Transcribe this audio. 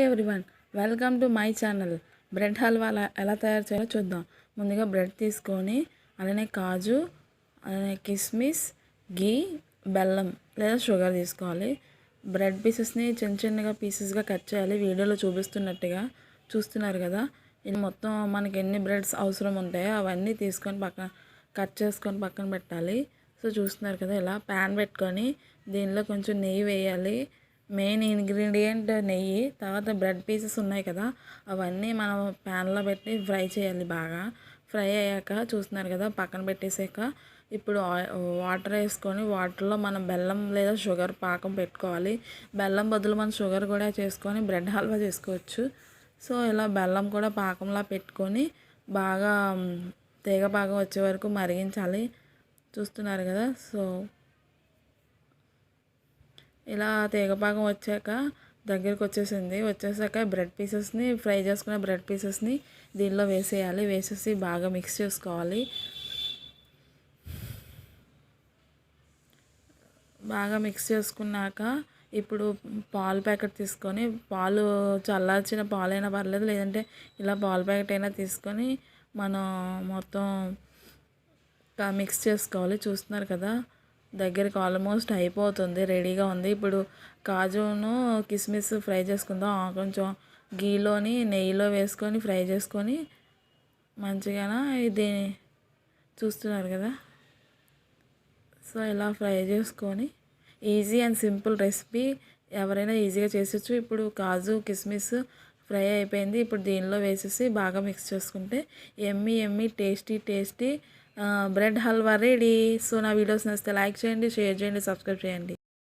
Everyone welcome to my channel bread halwa ఎలా- తయారు చేయాలో చూద్దాం. ముందుగా బ్రెడ్ తీసుకొని అలానే కాజు అలానే కిస్మిస్ గీ బెల్లం లేదా షుగర్ తీసుకోవాలి. బ్రెడ్ పీసెస్ని చిన్న చిన్నగా పీసెస్గా కట్ చేయాలి. వీడియోలో చూపిస్తున్నట్టుగా చూస్తున్నారు కదా. ఇది మొత్తం మనకి ఎన్ని బ్రెడ్స్ అవసరం ఉంటాయో అవన్నీ తీసుకొని పక్కన కట్ చేసుకొని పక్కన పెట్టాలి. సో చూస్తున్నారు కదా ఇలా ప్యాన్ పెట్టుకొని దీనిలో కొంచెం నెయ్యి వేయాలి. మెయిన్ ఇంగ్రీడియంట్ నెయ్యి తర్వాత బ్రెడ్ పీసెస్ ఉన్నాయి కదా అవన్నీ మనం ప్యాన్లో పెట్టి ఫ్రై చేయాలి బాగా. ఫ్రై అయ్యాక చూస్తున్నారు కదా పక్కన పెట్టేసాక ఇప్పుడు వాటర్ వేసుకొని వాటర్లో మనం బెల్లం లేదా షుగర్ పాకం పెట్టుకోవాలి. బెల్లం బదులు మనం షుగర్ కూడా చేసుకొని బ్రెడ్ హల్వా చేసుకోవచ్చు. సో ఇలా బెల్లం కూడా పాకంలా పెట్టుకొని బాగా తీగ పాకం వచ్చే వరకు మరిగించాలి. చూస్తున్నారు కదా సో ఇలా తీగపాకం వచ్చాక దగ్గరికి వచ్చేసింది. వచ్చేసాక బ్రెడ్ పీసెస్ని ఫ్రై చేసుకున్న బ్రెడ్ పీసెస్ని దీనిలో వేసేయాలి. వేసేసి బాగా మిక్స్ చేసుకోవాలి. బాగా మిక్స్ చేసుకున్నాక ఇప్పుడు పాలు ప్యాకెట్ తీసుకొని పాలు చల్లార్చిన పాలైనా పర్లేదు లేదంటే ఇలా పాలు ప్యాకెట్ అయినా తీసుకొని మనం మొత్తం మిక్స్ చేసుకోవాలి. చూస్తున్నారు కదా? దగ్గరికి ఆల్మోస్ట్ అయిపోతుంది రెడీగా ఉంది. ఇప్పుడు కాజును కిస్మిస్ ఫ్రై చేసుకుందాం. కొంచెం గీలోని నెయ్యిలో వేసుకొని ఫ్రై చేసుకొని మంచిగా ఇది చూస్తున్నారు కదా? సో ఇలా ఫ్రై చేసుకొని ఈజీ అండ్ సింపుల్ రెసిపీ ఎవరైనా ఈజీగా చేసొచ్చు ఇప్పుడు కాజు కిస్మిస్ ఫ్రై అయిపోయింది. ఇప్పుడు దీనిలో వేసేసి బాగా మిక్స్ చేసుకుంటే yummy yummy tasty tasty bread halwa ready so నా వీడియోస్ నచ్చితే లైక్ చేయండి షేర్ చేయండి సబ్స్క్రైబ్ చేయండి.